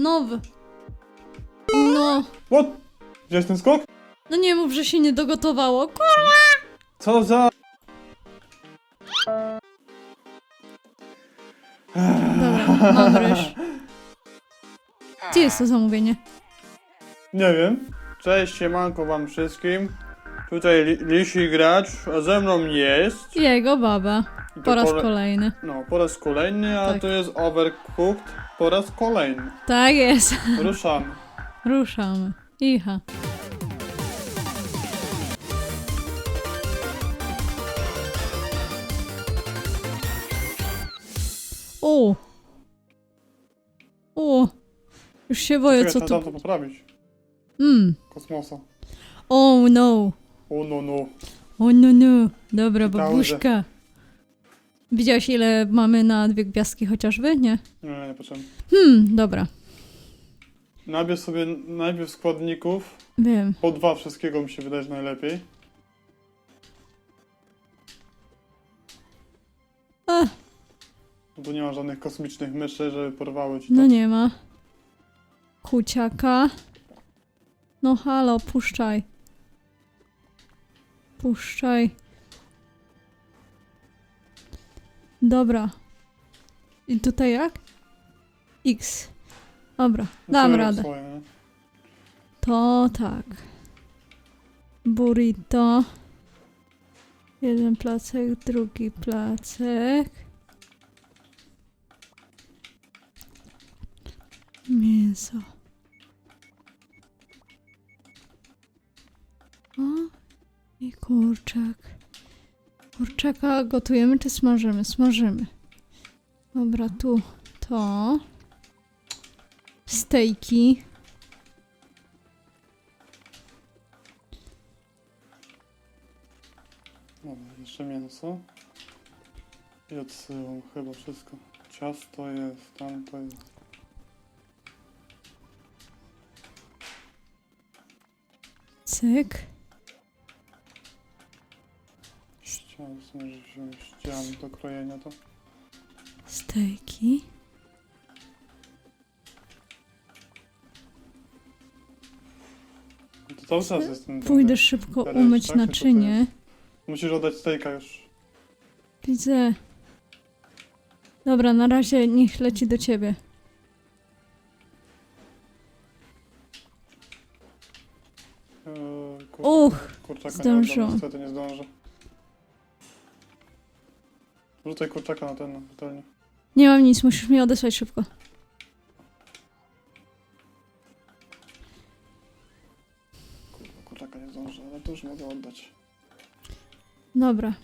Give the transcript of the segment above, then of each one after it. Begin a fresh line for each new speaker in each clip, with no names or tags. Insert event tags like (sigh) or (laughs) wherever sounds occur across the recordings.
Nowy. No.
What? Widziałeś ten skok?
No nie mów, że się nie dogotowało. Kur...
Co za...
Dobra, mam ryż. Gdzie jest to zamówienie?
Nie wiem. Cześć, siemanko wam wszystkim. Tutaj li Lisi Gracz, a ze mną jest...
Jego baba.
to
Po raz
kole-
kolejny.
No, po raz kolejny, a
Tak.
to jest Overcooked po raz kolejny.
Tak jest.
Ruszamy. (laughs)
Ruszamy. Icha. O! O! Już się boję,
Czekaj,
co tu...
to poprawić.
Mm.
Kosmosa.
Oh no!
O no no.
O no no! Dobra,
Dobrze.
babuszka. Widziałaś ile mamy na dwie gwiazdki chociażby? Nie?
Nie, nie, potrzebne.
Hmm, dobra.
Nabierz sobie najpierw składników.
Wiem.
Po dwa wszystkiego mi się wydaje że najlepiej.
A,
No bo nie ma żadnych kosmicznych myszy, żeby porwały ci to.
no nie ma. Kuciaka. No halo, puszczaj. Puszczaj. Dobra. I tutaj jak? X. Dobra, dam radę.
Swoje?
To tak. Burrito. Jeden placek, drugi placek. Mięso. Kurczak. Kurczaka gotujemy czy smażymy? Smażymy. Dobra, tu to. Stejki.
Dobra, jeszcze mięso. I odsyłam chyba wszystko. Ciasto jest, tam to jest.
Cyk.
Możesz wziąć ścian do krojenia to.
Stejki.
No to cały czas jest ten... ten-
Pójdę szybko
Teraz,
umyć
tak?
Naczynie.
Musisz oddać stejka już.
Widzę. Dobra, na razie niech leci do ciebie.
Eee, kur-
Uch,
kurczaka
zdążyłam.
nie oddam, niestety nie zdążę. Rzucaj kurczaka na ten, na patelnię.
Nie mam nic, musisz mi odesłać szybko.
Kurwa, kurczaka nie zdążę, ale to już mogę oddać.
Dobra.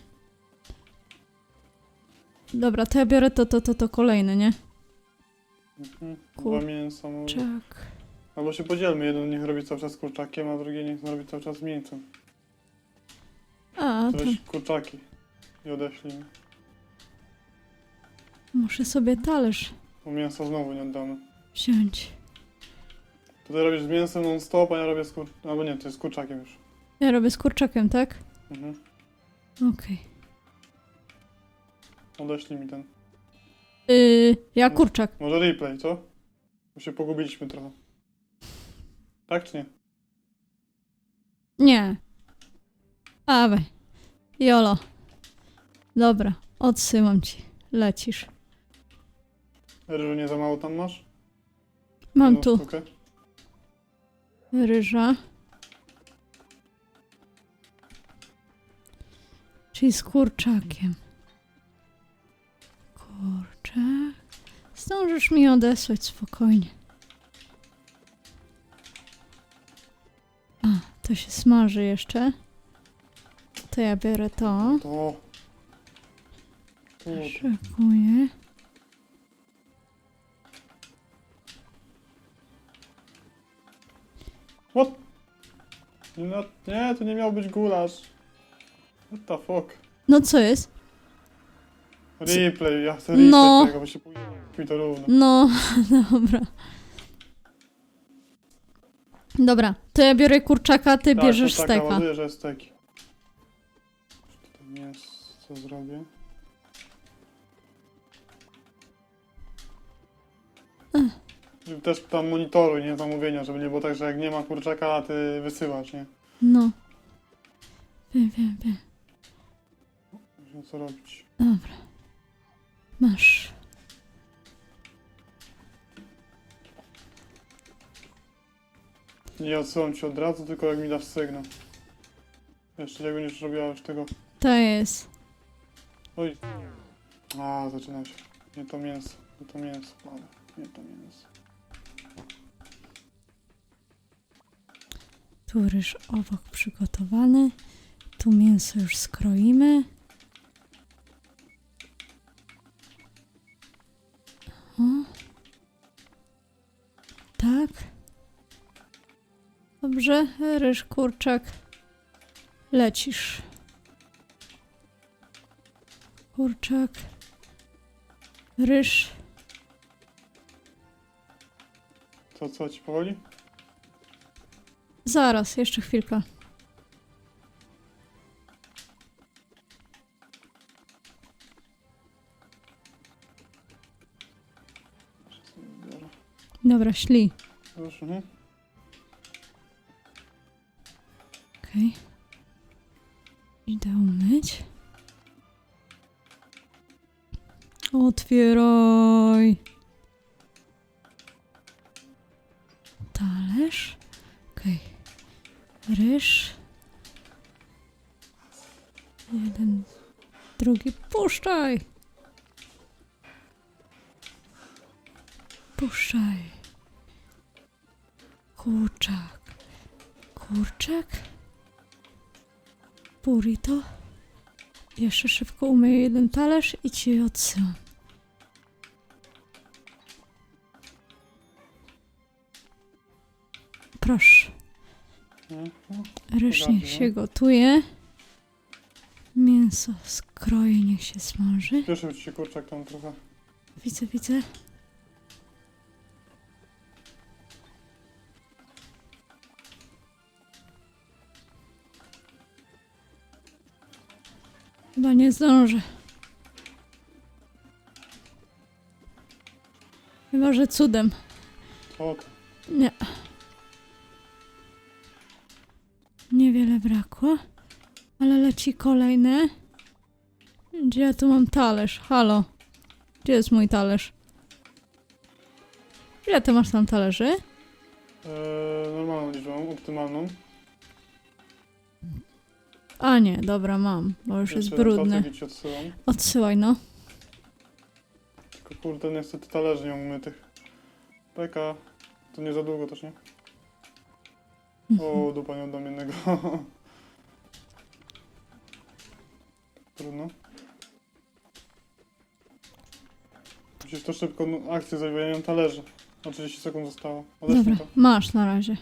Dobra, to ja biorę to, to, to, to kolejne, nie?
Mhm. Dwa
Kur-
mięsa może.
Czek.
Albo się podzielmy, jeden niech robi cały czas kurczakiem, a drugi niech robi cały czas mięsem.
A,
To
to
weź kurczaki i odeślij mi.
Muszę sobie talerz
Bo mięsa znowu nie oddamy.
wziąć.
Ty robisz z mięsem non stop, a ja robię z kur... Albo nie, to jest z kurczakiem już.
Ja robię z kurczakiem, tak?
Mhm.
Okej.
Odeślij mi ten.
Yy, ja kurczak.
Może replay, co? Bo się pogubiliśmy trochę. Tak czy nie?
Nie. Awe. Jolo. Dobra, odsyłam ci. Lecisz.
Ryżu nie za mało tam masz?
Mam
Jedną
tu
sztukę?
ryża. Czyli z kurczakiem. Kurczak. Zdążysz mi odesłać spokojnie. A, to się smaży jeszcze. To ja biorę to.
To. Kurde.
Szykuję.
What? No, nie, to nie miał być gulasz. What the fuck?
No co jest?
Replay, ja chcę replay
No.
tego, bo się mi to równo.
No, (laughs) dobra. Dobra, to ja biorę kurczaka, ty bierzesz
tak, tak,
steka.
ładuję, że jest steki. Tutaj mięso zrobię. Też tam monitoruj, nie zamówienia, żeby nie było tak, że jak nie ma kurczaka, a ty wysyłasz, nie?
No. Wiem, wiem, wiem.
Że Co robić?
Dobra. Masz.
Nie odsyłam ci od razu, tylko jak mi dasz sygnał. Jeszcze będziesz robiła już tego.
To jest.
Oj. A, zaczyna się. Nie to mięso. Nie to mięso. Dobra, nie to mięso.
Tu ryż obok przygotowany. Tu mięso już skroimy. O. Tak. Dobrze, ryż, kurczak. Lecisz. Kurczak. Ryż.
To co ci powoli?
Zaraz, jeszcze chwilkę. Dobra, szli.
Już, mhm.
Okej. Idę umyć. Otwieraj. Puszczaj. Puszczaj. Kurczak. Kurczak. Burrito. Jeszcze szybko umyję jeden talerz i ci odsyłam. Proszę.
Mhm.
Ryż niech się gotuje. Mięso skroję, niech się smaży.
Spieszył ci się kurczak tam trochę.
Widzę, widzę. Chyba nie zdążę. Chyba, że cudem.
To?
Nie. Niewiele brakło. Ale leci kolejne. Gdzie ja tu mam talerz? Halo. Gdzie jest mój talerz? Ile ty masz tam talerzy?
Eee, normalną liczbą, optymalną.
A nie, dobra, mam, bo już jest
Jeszcze
brudny.
Ci odsyłam.
Odsyłaj, no.
Tylko kurde, niestety talerzy nie mam umytych. Peka. To nie za długo też, nie? O, dupa nie oddam jednego. (laughs) Trudno. Musisz to szybko, no, akcję zawijania talerzy. Na 30 sekund zostało. Odeślij
Dobra,
to.
masz na razie.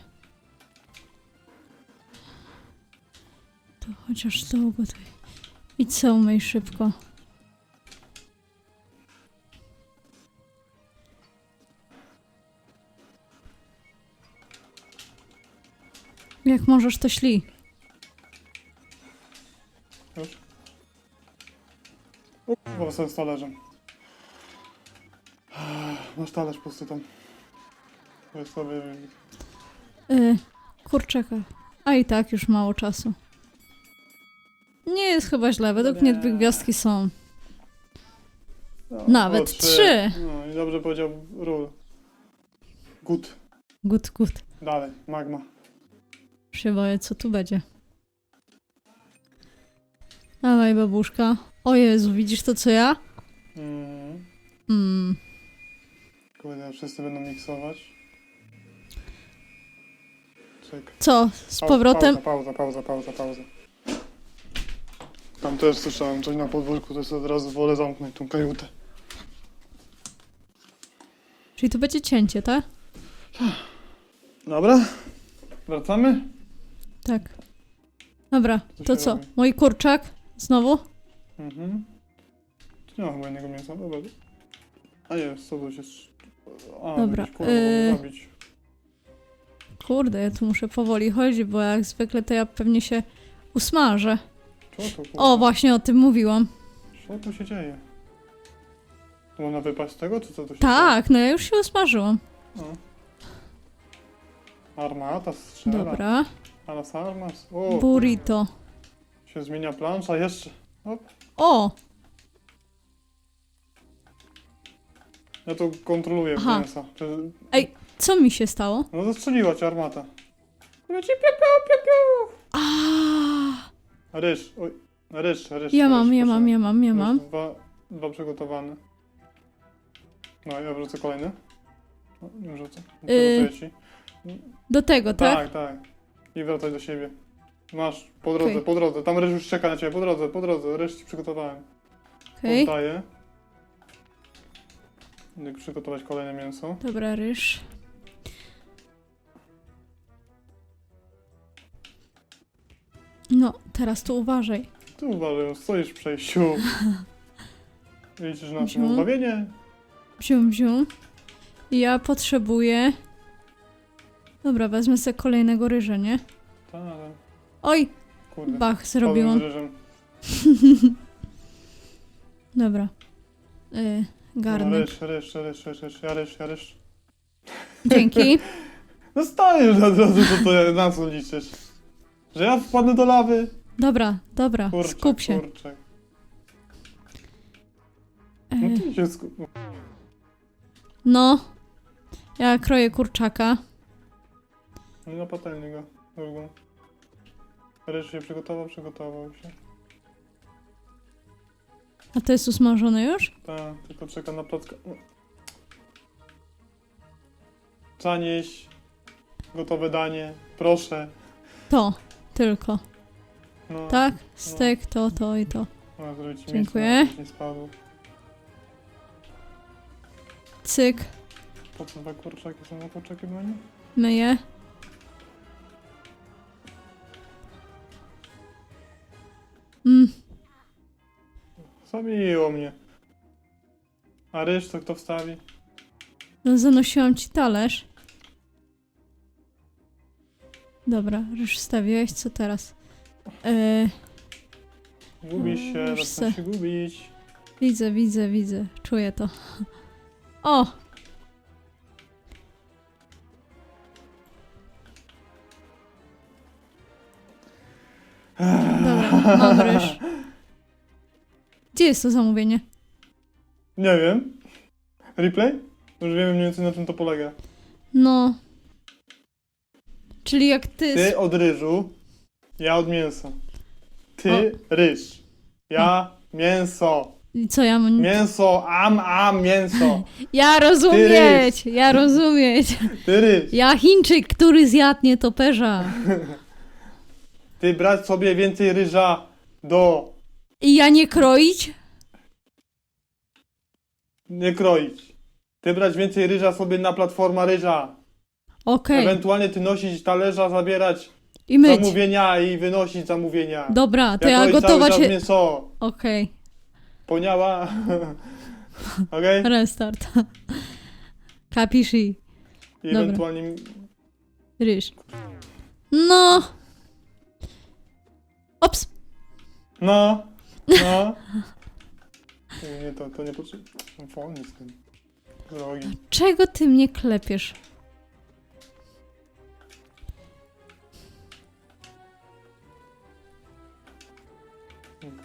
To chociaż to ugotuj. I co umyj szybko. Jak możesz, to śli.
O, kurwa, sobie z talerzem. Masz talerz pusty tam. Weź sobie...
Yy, kurczaka. A i tak już mało czasu. Nie jest chyba źle, według mnie dwie gwiazdki są.
No,
Nawet
o,
trzy.
No i dobrze powiedział Rul. Good.
Gut, gut.
Dalej, magma.
Się boję, co tu będzie. Dawaj, babuszka. O Jezu, widzisz to, co ja?
Mm.
Mm.
Kurde, wszyscy będą miksować. Czek.
Co? Z
Pauza,
powrotem?
Pauza, pauza, pauza, pauza. Tam też słyszałem coś na podwórku, to jest od razu wolę zamknąć tą kajutę.
Czyli tu będzie cięcie, tak?
Dobra. Wracamy?
Tak. Dobra,
Co
to
się
co?
robi?
Mój kurczak? Znowu?
Mhm. Tu nie ma chyba innego mięsa, dobra. A jest, co to się... A,
Dobra,
jakiś kurwa,
yy.
zabić.
Kurde, ja tu muszę powoli chodzić, bo jak zwykle to ja pewnie się usmażę.
Co to, kurwa?
O, właśnie o tym mówiłam.
Co tu się dzieje? To można wypaść z tego, czy co tu się
Tak, no ja już się usmażyłam.
dzieje? No. Armata strzela.
Dobra.
A las armas. O,
Burrito.
się zmienia plansza jeszcze. Hop.
O!
Ja to kontroluję
Aha.
mięsa. Czy-
Co mi się stało?
No zastrzeliła cię armata. Leci piu, piu, piu, piu.
A,
Ryż, oj, ryż, ryż.
ja mam,
ryż,
ja
proszę.
mam, ja mam, ja
Już
mam.
Dwa, dwa przygotowane. No, ja wrzucę kolejny. No, nie wrzucę.
Y,
Przygotuję ci.
Do tego, tak?
Tak, tak. I wracaj do siebie. Masz, po drodze,
Okej.
po drodze. Tam ryż już czeka na ciebie, po drodze, po drodze. Ryż ci przygotowałem.
Okej.
Oddaję. Idę przygotować kolejne mięso.
Dobra, ryż. No, teraz tu uważaj.
Tu uważaj, stoisz w przejściu. (laughs) Liczysz na
Wziął.
to zbawienie?
Wziął, wziął. Ja potrzebuję... Dobra, wezmę sobie kolejnego ryża, nie?
Tak,
Oj,
kurde.
bach, zrobiłam.
z ryżem. (laughs)
Dobra. Y,
No,
garnek.
ryż, ryż, ryż, ryż, ryż, ryż, ryż.
Dzięki. (laughs)
No stoisz od razu, to, to na co liczysz? Że ja wpadnę do lawy?
Dobra, dobra,
Kurczę,
skup się.
kurczę.
E,
No ty się skup.
no, ja kroję kurczaka.
No na patelnię go, drugą. Ryż się przygotował, przygotował się.
A to jest usmażone już?
Tak, tylko czeka na placka. No. Zanieś. Gotowe danie, proszę.
To, tylko.
No,
Tak? Stek, to, to i to.
No,
Dziękuję.
Nie spadło.
Cyk,
Po co dwa kurczaki są na kurczaki dla mnie?
myję. Mm,
Zabiło mnie. A to kto wstawi?
no zanosiłam ci talerz. Dobra, już wstawiłeś, co teraz? E,
Gubisz się,
Już
zaczyna
se.
się gubić.
widzę, widzę, widzę, czuję to. (laughs) O! Mam ryż. Gdzie jest to zamówienie?
Nie wiem. Replay? Już wiemy mniej więcej na czym to polega.
No. Czyli jak ty.
Ty od ryżu, ja od mięsa. Ty ryż. Ja mięso.
I Co ja mam.
Mięso, am, am, mięso. (laughs)
Ja rozumieć! Ja rozumieć!
Ty ryż.
Ja Chińczyk, który zjadł nietoperza. (laughs)
Ty brać sobie więcej ryża do
I ja nie kroić?
nie kroić. Ty brać więcej ryża sobie na platforma ryża.
Okej.
Ewentualnie ty nosić talerza, zabierać
I myć.
zamówienia i wynosić zamówienia.
Dobra, to ja
kroić cały
gotować.
czas
się-
mięso.
Okej.
Poniała? (laughs) Okej?
Restart. (laughs) Kapiszy.
I ewentualnie
Ryż. No. Ops.
No, no. (laughs) Nie, to, to nie potrzeba. Wolny z tym. Drogi.
Czego ty mnie klepiesz?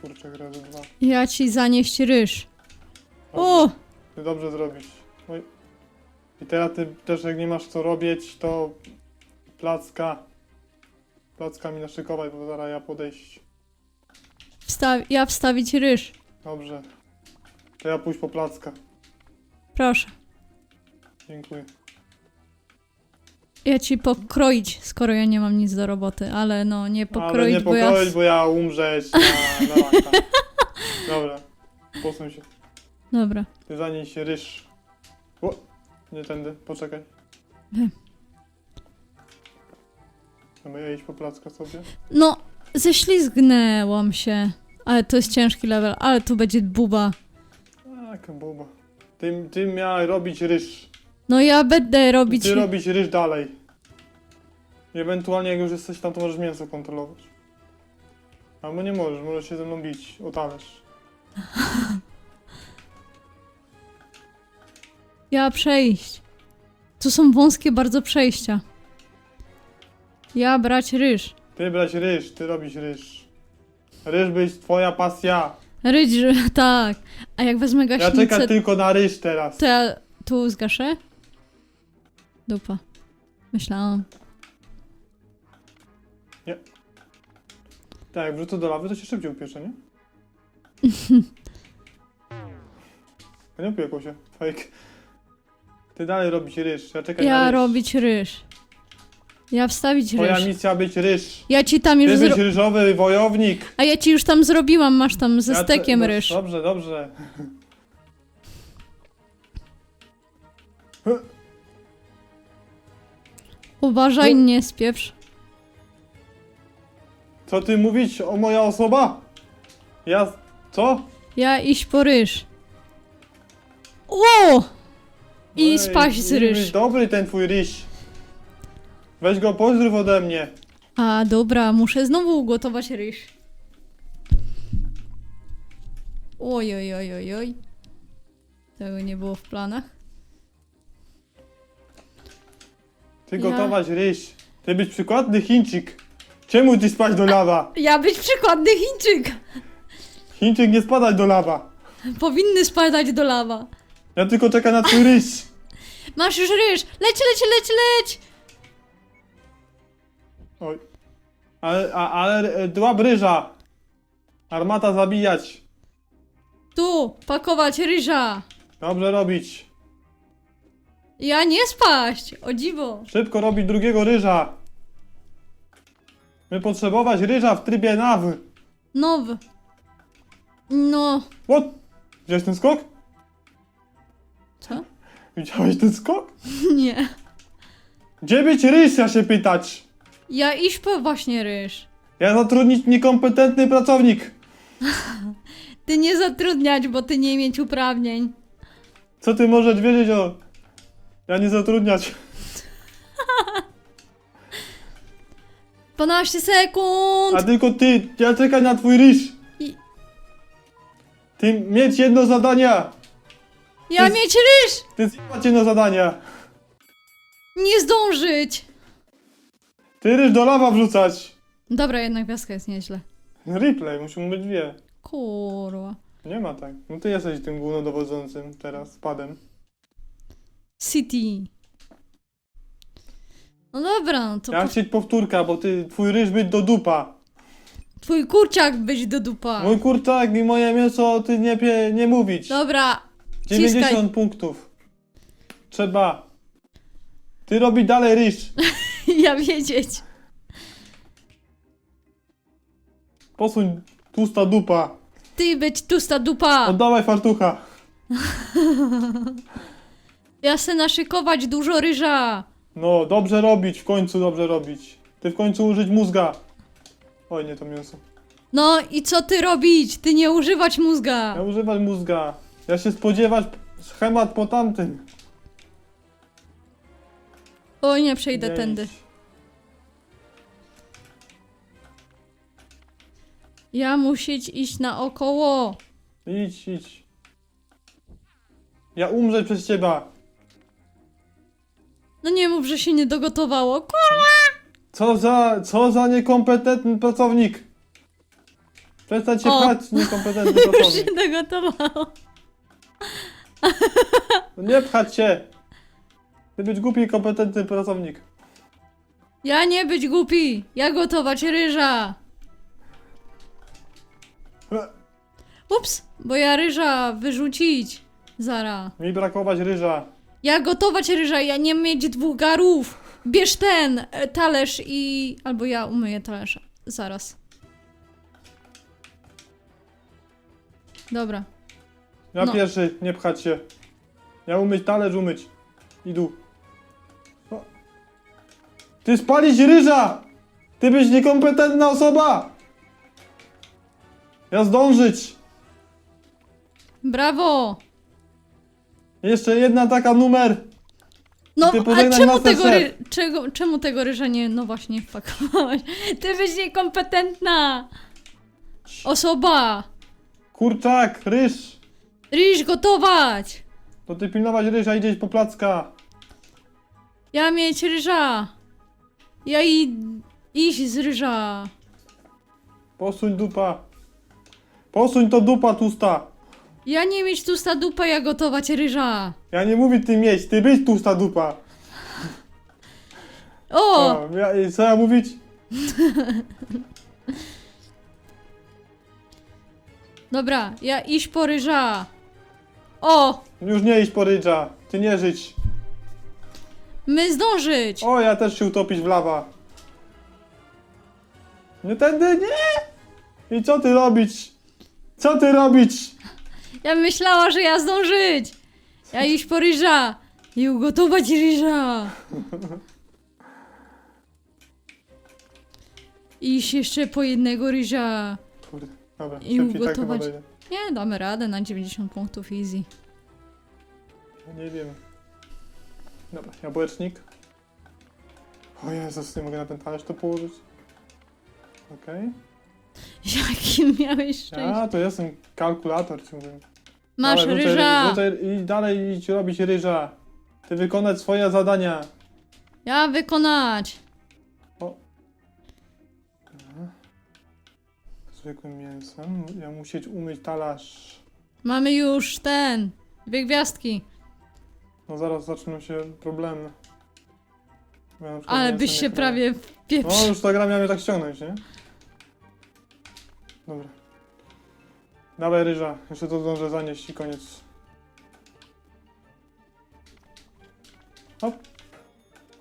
Kurczę, razy dwa.
Ja ci zanieść ryż. O!
Ty dobrze zrobisz. Oj. I teraz ty też jak nie masz co robić, to placka. Placka mi naszykować, bo zaraz ja podejść.
Wsta- ja wstawić ryż.
Dobrze. To ja pójść po placka.
Proszę.
Dziękuję.
Ja ci pokroić, skoro ja nie mam nic do roboty, ale no nie pokroić,
Ale nie
bo ja...
pokroić, bo ja umrzeć na, (laughs) na raka. Dobra. Posuń się.
Dobra.
Ty zanieś ryż. O, nie tędy, poczekaj. Dobra, ja iść po placka sobie.
No, ześlizgnęłam się. Ale to jest ciężki level, ale tu będzie buba.
Tak, buba. Ty, ty miałeś robić ryż.
No ja będę robić...
Ty robić ryż dalej. I ewentualnie jak już jesteś tam, to możesz mięso kontrolować. Albo nie możesz, możesz się ze mną bić o talerz. (laughs)
Ja przejść. Tu są wąskie bardzo przejścia. Ja brać ryż.
Ty brać ryż, ty robisz ryż. Ryż być twoja pasja.
Ryż, (laughs) tak. A jak wezmę
Ja
gaśnicę,
czekam tylko na ryż teraz.
to ja tu zgaszę? Dupa. Myślałam.
Tak, jak wrzucę do lawy, to się szybciej upiecze, nie? (laughs) A nie upiekło się. Fake. Ty dalej robić ryż. Ja czekam na
Ja
ryż.
robić ryż. Ja wstawić
Twoja
ryż.
misja być ryż.
Ja ci tam
Ty
już
być
zro...
ryżowy wojownik.
A ja ci już tam zrobiłam, masz tam ze
Ja
stekiem
no,
ryż.
Dobrze, dobrze. (laughs)
Uważaj,
No.
nie spieprz.
Co ty mówić o moja osoba? Ja... Co?
Ja iść po ryż. O! I
Ej,
spaść z
niby
ryż.
Dobry ten twój ryż. Weź go pozdrów ode mnie.
A dobra, muszę znowu ugotować ryż. Oj, oj, oj, oj, oj. Tego nie było w planach.
Ty
Ja-
gotować ryż. Ty być przykładny Chińczyk. Czemu ty spać do lawa?
Ja być przykładny Chińczyk!
Chińczyk nie spadać do lawa.
Powinny spadać do lawa.
Ja tylko czekam na twój ryż. (laughs)
Masz już ryż! Leć, leć, leć, leć!
Oj. Ale, a, ale e, dłab ryża. Armata zabijać.
Tu, pakować ryża!
Dobrze robić.
Ja nie spaść! O dziwo!
Szybko robić drugiego ryża. My potrzebować ryża w trybie NAW.
Nowy. No.
What? Widziałeś ten skok?
Co?
Widziałeś ten skok? (laughs)
Nie.
Gdzie być ryż, ja się pytać?
Ja iść po właśnie ryż.
Ja zatrudnić niekompetentny pracownik. (laughs)
Ty nie zatrudniać, bo ty nie mieć uprawnień.
Co ty możesz wiedzieć o... Ja nie zatrudniać. (laughs)
12 sekund!
A tylko ty, ja czekam na twój ryż.
I-
Ty mieć jedno zadania.
Ja
ty-
mieć ryż!
Ty zjebać jedno zadania.
Nie zdążyć!
Ty ryż do lawa wrzucać.
Dobra, jednak gwiazdka jest nieźle.
Replay, muszą być dwie.
Kurwa.
Nie ma tak. No ty jesteś tym głównodowodzącym teraz, padem.
City. No dobra, no to
Ja
po...
chcieć powtórka, bo ty, twój ryż być do dupa.
twój kurczak być do dupa.
Mój kurczak i moje mięso, ty nie, pie, nie mówić.
Dobra,
90 punktów. Trzeba. Ty robi dalej ryż. (laughs) (laughs)
ja wiedzieć.
Posuń tłusta dupa.
Ty być tusta dupa.
Oddawaj fartucha. (laughs)
Ja chcę naszykować dużo ryża.
No, dobrze robić, w końcu dobrze robić. Ty w końcu użyć mózga. Oj, nie to mięso.
No i co ty robić? Ty nie używać mózga.
Ja używać mózga. Ja się spodziewać schemat po tamtym.
Oj, nie przejdę tędy. Ja musieć iść naokoło.
Idź, idź. Ja umrzeć przez ciebie.
No nie mów, że się nie dogotowało. Kurwa!
Co za, co za niekompetentny pracownik. Przestań się
O.
pchać, niekompetentny (laughs)
Już się
pracownik.
dogotowało.
No nie pchać się. Ty być głupi, kompetentny pracownik.
Ja nie być głupi. Ja gotować ryża. Ups, bo ja ryża wyrzucić. Zara.
Mi brakować ryża.
Ja gotować ryża, ja nie mieć dwóch garów. Bierz ten e, talerz i... Albo ja umyję talerz. Zaraz. Dobra.
Ja
No.
pierwszy, nie pchać się. Ja umyć talerz, umyć. Idu. Ty spalić ryża! Ty byś niekompetentna osoba! Ja zdążyć!
Brawo!
Jeszcze jedna taka numer.
No,
Ty
a
pożegnaj
czemu
Masterchef.
tego, ry... czego, czemu tego ryża nie... No właśnie, (laughs) wpakowałeś. Ty byś niekompetentna! Osoba!
Kurczak, ryż!
Ryż gotować!
To ty pilnować ryża, idzieć po placka.
Ja mieć ryża. Ja i iść z ryża.
Posuń dupa. Posuń to dupa tłusta.
Ja nie mieć tusta dupa, ja gotować ryża.
Ja nie mówię ty mieć, ty być tłusta dupa.
O!
O, ja, co ja mówić? (laughs)
Dobra, ja iść po ryża. O!
Już nie iść po rydża. Ty nie żyć.
My zdążyć!
O, ja też się utopić w lawa. Nie tędy, nie! I co ty robić? Co ty robić?
Ja myślała, że ja zdążyć! Ja iść po ryża! I ugotować ryża! Iść jeszcze po jednego ryża.
Kurde, dobra,
I
szybciej tak chyba
ugotować. Nie, damy radę na 90 punktów easy.
Ja nie wiem. Dobra, jabłecznik. O Jezus, nie mogę na ten talerz to położyć. Okej.
Jakim miałeś szczęście.
Ja to jestem kalkulator, ci mówię.
Masz
Dawaj, wrzucaj-
ryża!
wrzucaj I dalej idź robić ryża. Ty wykonać swoje zadania.
Ja wykonać!
Zwykłym mięsem. Ja musieć umyć talerz.
Mamy już ten. Dwie gwiazdki.
No zaraz zaczną się problemy. Ja na przykład
Ale byś się
kroję.
prawie
No
wpieprzył.
już ta gra miała mnie tak ściągnąć, nie? Dobra. Dawaj ryża. Jeszcze to zdążę zanieść i koniec. Hop.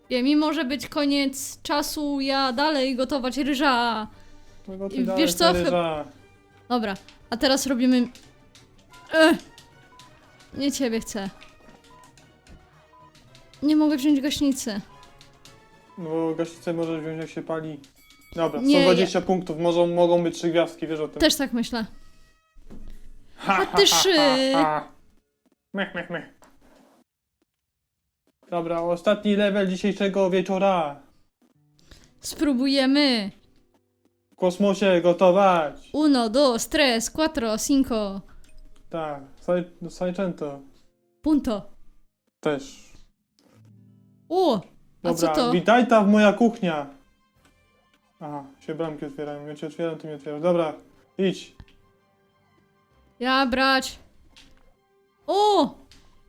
Ja, mimo że być koniec czasu, ja dalej gotować ryża.
No ty
I wiesz co?
Ryża.
Dobra, a teraz robimy... Ech! Nie ciebie chcę. Nie mogę wziąć gaśnicy.
No bo gaśnicę możesz wziąć jak się pali. Dobra,
Nie,
120 punktów. Może, mogą być trzy gwiazdki, wiesz o tym.
Też tak myślę.
Ha,
a ty szy.
Mech, mech, mech. Dobra, ostatni level dzisiejszego wieczora.
Spróbujemy.
W kosmosie gotować.
Uno, dos, tres, cuatro, cinco.
Tak, Saj- Sajczęto
Punto.
też.
O! A
Dobra,
co to?
witajta w moja kuchnia. Aha, się bramki otwierają. Ja cię otwieram, ty mi otwierasz. Dobra, idź.
Ja brać. O!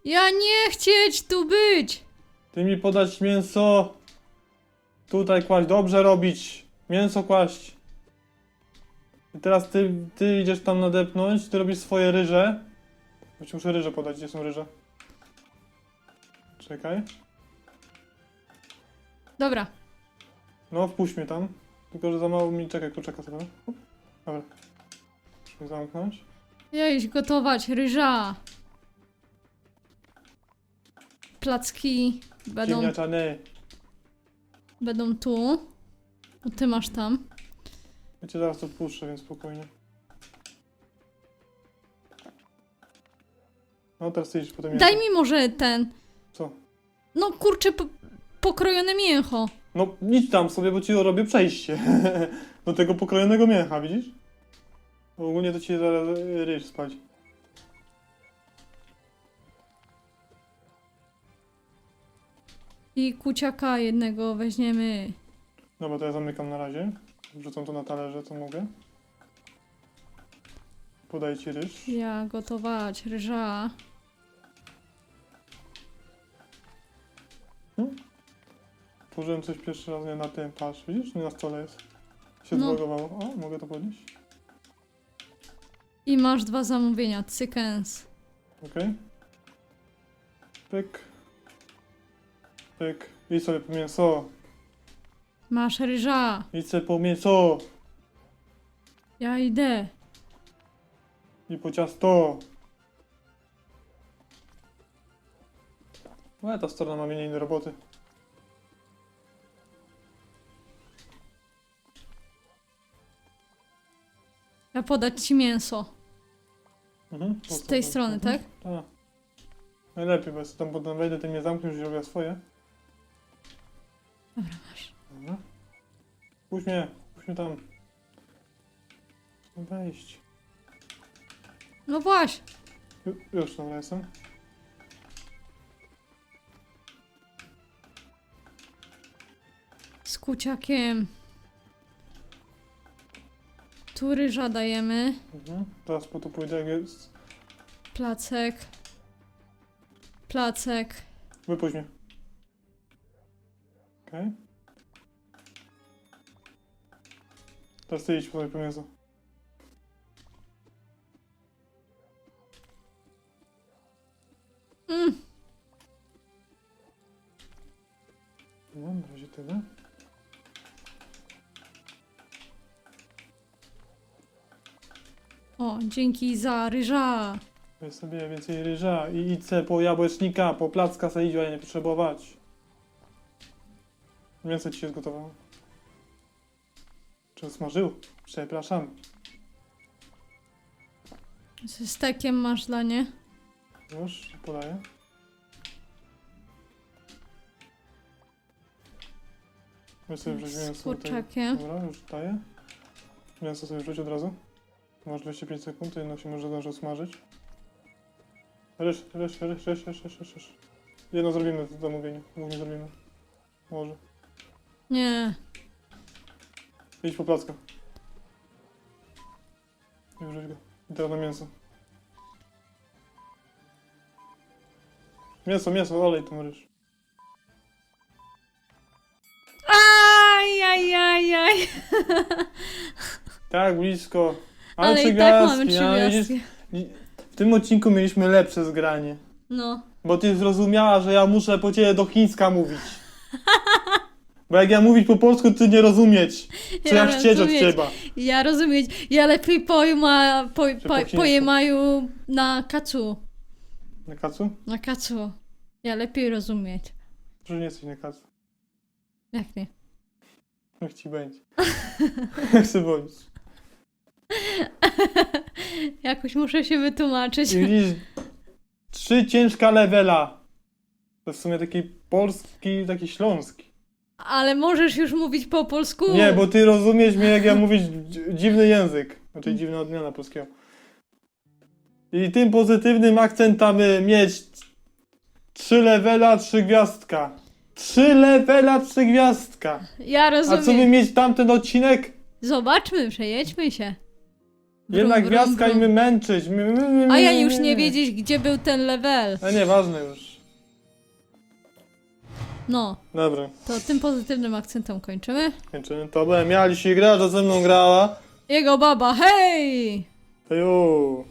Ja nie chcieć tu być!
Ty mi podać mięso. Tutaj kłaść, dobrze robić. Mięso kłaść. I teraz ty, ty idziesz tam nadepnąć, ty robisz swoje ryże. Ci muszę ryże podać, gdzie są ryże? Czekaj.
Dobra.
No, wpuść mnie tam. Tylko, że za mało mi... Czekaj, kurczaka sobie. Hop. Dobra. Muszę zamknąć.
Ja iść gotować ryża. Placki będą,
Ziemniaczany.
będą tu. O, ty masz tam.
Ja cię zaraz odpuszczę, więc spokojnie. No, teraz ty idź potem
Daj mi może ten.
Co?
No kurczę, po, pokrojone mięcho.
No, idź tam sobie, bo ci robię przejście. (laughs) Do tego pokrojonego mięcha, widzisz? Ogólnie to ci zaraz ryż spać.
I kuciaka jednego weźmiemy.
Dobra, to ja zamykam na razie. Wrzucam to na talerze, co mogę. Podaj ci ryż.
Ja gotować ryża.
Położyłem coś pierwszy raz nie na tym, patrz, widzisz? Nie na stole jest. Się
No.
zlogowało. O, mogę to podnieść?
I masz dwa zamówienia. Cykens.
Okej. Pyk. Pyk. Idź sobie po mięso.
Masz ryża.
Idź sobie po mięso.
Ja idę.
I po ciasto. No, ta strona ma mniej innej roboty.
Ja podać ci mięso.
Mhm.
Z tej strony, tak?
Tak. Najlepiej, bo ja sobie tam potem wejdę, ty mnie zamkniesz i robię swoje.
Dobra, masz.
Dobra. Puść mnie, puść mnie tam. Wejść.
No właśnie.
Ju, już, dobra jestem.
Z kuciakiem. Tu ryża dajemy.
Mhm. Teraz po tu pójdę, jak jest.
Placek. Placek.
Wypuść mnie. Okej. Teraz ty idź po po mięso.
Mm.
No, na razie tyle.
O, dzięki za ryża.
Weź sobie więcej ryża i idź se po jabłecznika, po placka se idź, a nie potrzebować. Mięso ci się zgotowało. Czy smażył? Przepraszam.
Ze stekiem masz dla nie?
Już podaję. Weź sobie wrzuć
Z
mięso tutaj.
kurczakiem.
Dobra, już daję. Mięso sobie wrzuć od razu. Masz 25 sekund, jedno się może zdąży smażyć. Ryż, ryż, ryż, ryż, ryż, ryż, ryż. Jedno zrobimy w zamówieniu, dwóch nie zrobimy. Może.
Nie.
Idź po placka. I wrzuć go. I teraz na mięso. Mięso, mięso, olej tam ryż.
Aj, aj, aj, aj.
Tak, blisko. Ale,
Ale
trzy
i tak mamy trzy
widzisz,
gwiazdki.
W tym odcinku mieliśmy lepsze zgranie.
No.
Bo ty zrozumiała, że ja muszę po ciebie do chińska mówić. Bo jak ja mówić po polsku, ty nie rozumieć. Co ja, chcieć od
rozumieć.
ciebie.
Ja rozumieć. Ja lepiej pojma, po,
po
po,
chińsku.
pojemaju na kacu.
Na kacu?
Na kacu. Ja lepiej rozumieć.
Że nie jesteś na kacu.
Jak nie?
Niech ci będzie. (laughs) Jak się boisz. (laughs)
Jakoś muszę się wytłumaczyć.
Widzisz, trzy ciężka levela. To w sumie taki polski, taki śląski.
Ale możesz już mówić po polsku.
Nie, bo ty rozumiesz mnie, jak ja mówić dzi- dziwny język. Znaczy dziwna odmiana polskiego. I tym pozytywnym akcentami mieć trzy levela, trzy gwiazdka. Trzy levela, trzy gwiazdka.
Ja
A
rozumiem.
co by mieć tamten odcinek?
Zobaczmy, przejedźmy się. Brum,
Jedna
brum,
gwiazdka i my męczyć. My, my, my,
A ja
my,
już
my.
nie wiedzieć, gdzie był ten level.
A nieważne już.
No,
Dobra,
to tym pozytywnym akcentem kończymy.
kończymy. To byłem ja, dzisiaj gracz, ze mną grała.
Jego baba, hej!
Hejo.